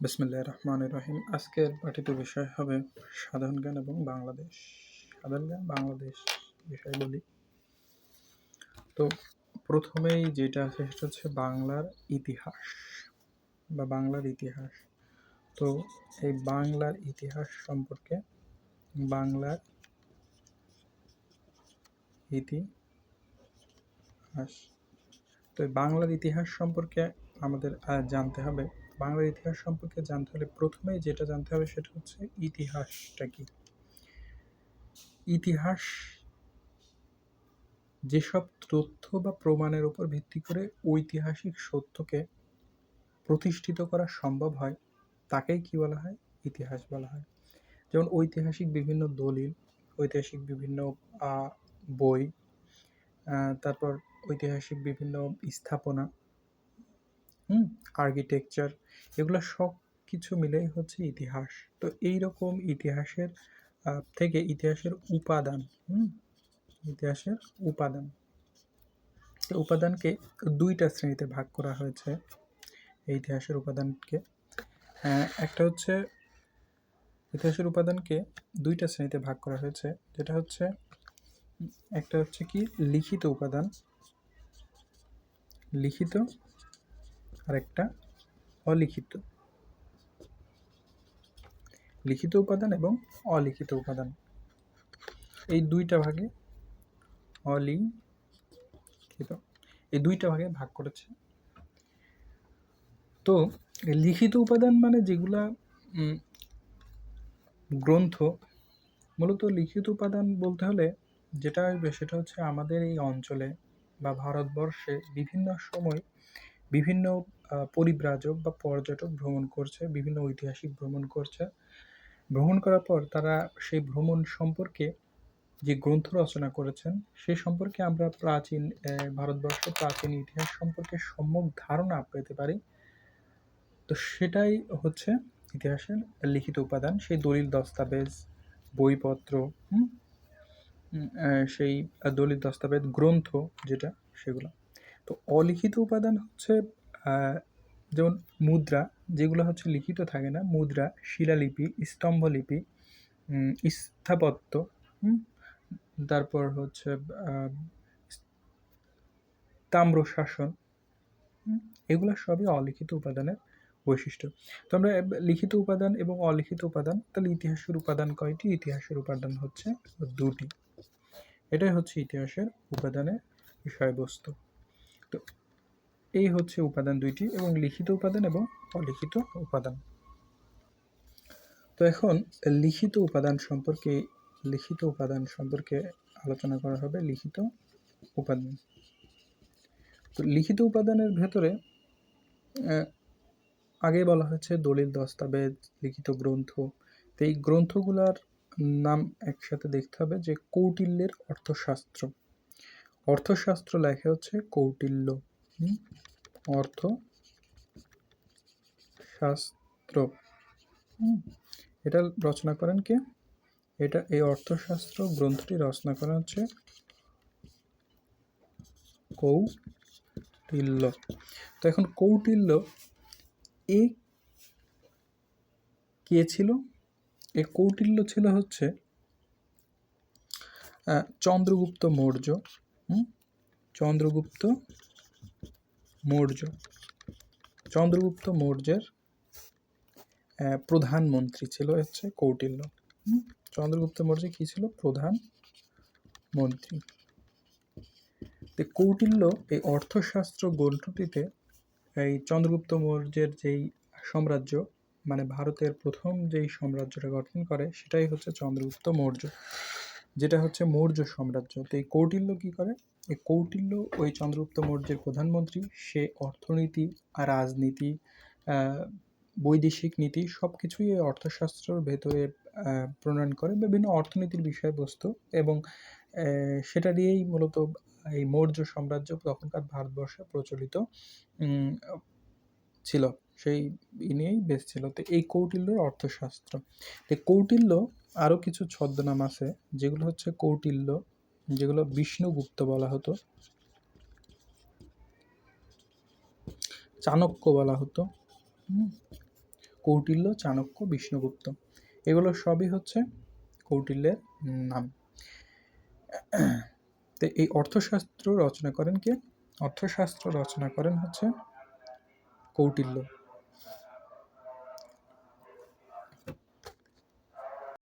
বিসমিল্লাহ রহমান রহিম। আজকের পাঠিত বিষয় হবে সাধারণ জ্ঞান এবং বাংলাদেশ। সাধারণ জ্ঞান, বাংলাদেশ বিষয় বলি। তো প্রথমেই যেটা আছে সেটা হচ্ছে বাংলার ইতিহাস বা বাংলার ইতিহাস। তো এই বাংলার ইতিহাস সম্পর্কে বাংলার ইতিহাস। তো বাংলার ইতিহাস সম্পর্কে আমাদের জানতে হবে। বাংলার ইতিহাস সম্পর্কে জানতে হলে প্রথমেই যেটা জানতে হবে সেটা হচ্ছে ইতিহাসটা কি? ইতিহাস যেসব তথ্য বা প্রমাণের উপর ভিত্তি করে ঐতিহাসিক সত্যকে প্রতিষ্ঠিত করা সম্ভব হয়, তাকেই কি বলা হয়? ইতিহাস বলা হয়। যেমন ঐতিহাসিক বিভিন্ন দলিল, ঐতিহাসিক বিভিন্ন বই তারপর ঐতিহাসিক বিভিন্ন স্থাপনা হুম আর্কিটেকচার এগুলো সব কিছু মিলেই হচ্ছে ইতিহাস। তো এই রকম ইতিহাসের থেকে ইতিহাসের উপাদান, হুম, ইতিহাসের উপাদান। তো উপাদানকে দুইটা শ্রেণীতে ভাগ করা হয়েছে ইতিহাসের উপাদানকে। একটা হচ্ছে ইতিহাসের উপাদানকে দুইটা শ্রেণীতে ভাগ করা হয়েছে, যেটা হচ্ছে, একটা হচ্ছে কি, লিখিত উপাদান। লিখিত আর একটা অলিখিত। লিখিত উপাদান এবং অলিখিত উপাদান। এই দুইটা ভাগে অলিখিত। এই দুইটা ভাগে ভাগ করেছে। তো লিখিত উপাদান মানে যেগুলা গ্রন্থ, মূলত লিখিত উপাদান বলতে হলে যেটা আসবে সেটা হচ্ছে আমাদের এই অঞ্চলে বা ভারতবর্ষে বিভিন্ন সময় বিভিন্ন পরিব্রাজক বা পর্যটক ভ্রমণ করছে বিভিন্ন ঐতিহাসিক ভ্রমণ করছে। ভ্রমণ করার পর তারা সেই ভ্রমণ সম্পর্কে যে গ্রন্থ রচনা করেছেন সে সম্পর্কে আমরা প্রাচীন আহ, ভারতবর্ষের প্রাচীন ইতিহাস সম্পর্কে সম্যক ধারণা পেতে পারি। তো সেটাই হচ্ছে ইতিহাসের লিখিত উপাদান। সেই দলিল দস্তাবেজ বইপত্র সেই দলিল দস্তাবেজ গ্রন্থ যেটা সেগুলো। তো অলিখিত উপাদান হচ্ছে যেমন মুদ্রা, যেগুলো হচ্ছে লিখিত থাকে না, মুদ্রা, শিলালিপি, স্তম্ভলিপি স্থাপত্য তারপর হচ্ছে তাম্রশাসন এগুলো সবই অলিখিত উপাদানের বৈশিষ্ট্য। তো আমরা লিখিত উপাদান এবং অলিখিত উপাদান, তাহলে ইতিহাসের উপাদান কয়টি? ইতিহাসের উপাদান হচ্ছে দুটি। এটাই হচ্ছে ইতিহাসের উপাদানের বিষয়বস্তু। তো এই হচ্ছে উপাদান দুইটি এবং লিখিত উপাদান এবং অলিখিত উপাদান। তো এখন লিখিত উপাদান সম্পর্কে, লিখিত উপাদান সম্পর্কে আলোচনা করা হবে, লিখিত উপাদান। তো লিখিত উপাদানের ভেতরে আগে বলা হয়েছে দলিল, দস্তাবেজ, লিখিত গ্রন্থ। তো এই গ্রন্থগুলার নাম একসাথে দেখতে হবে যে কৌটিল্যের অর্থশাস্ত্র। অর্থশাস্ত্র লেখা হচ্ছে কৌটিল্য? অর্থ শাস্ত্র? এটা রচনা করেন কে এটা এই অর্থশাস্ত্র গ্রন্থটি রচনা করা হচ্ছে কৌটিল্য তো এখন কৌটিল্য এ কে ছিল এই কৌটিল্য ছিল হচ্ছে চন্দ্রগুপ্ত মৌর্য? চন্দ্রগুপ্ত মৌর্য, চন্দ্রগুপ্ত মৌর্যের প্রধানমন্ত্রী ছিল হচ্ছে কৌটিল্য? চন্দ্রগুপ্ত মৌর্য কি ছিল? প্রধান মন্ত্রী। কৌটিল্য এই অর্থশাস্ত্র গ্রন্থটিতে এই চন্দ্রগুপ্ত মৌর্যের যেই সাম্রাজ্য মানে ভারতের প্রথম যেই সাম্রাজ্যটা গঠন করে, সেটাই হচ্ছে চন্দ্রগুপ্ত মৌর্য। যেটা হচ্ছে মৌর্য সাম্রাজ্য। তো এই কৌটিল্য কী করে? এই কৌটিল্য ওই চন্দ্রগুপ্ত মৌর্যের প্রধানমন্ত্রী, সে অর্থনীতি রাজনীতি বৈদেশিক নীতি সব কিছুই এই অর্থশাস্ত্রের ভেতরে প্রণয়ন করে বিভিন্ন অর্থনীতির বিষয়বস্তু এবং সেটা দিয়েই মূলত এই মৌর্য সাম্রাজ্য তখনকার ভারতবর্ষে প্রচলিত ছিল। সেই নিয়েই বেশ ছিল। তো এই কৌটিল্যর অর্থশাস্ত্র। তো কৌটিল্য আরও কিছু ছদ্মনাম আছে, যেগুলো হচ্ছে কৌটিল্য, যেগুলো বিষ্ণুগুপ্ত বলা হতো। চাণক্য বলা হতো। কৌটিল্য, চাণক্য, বিষ্ণুগুপ্ত, এগুলো সবই হচ্ছে কৌটিল্যের নাম। তো এই অর্থশাস্ত্র রচনা করেন কে? অর্থশাস্ত্র রচনা করেন হচ্ছে কৌটিল্য।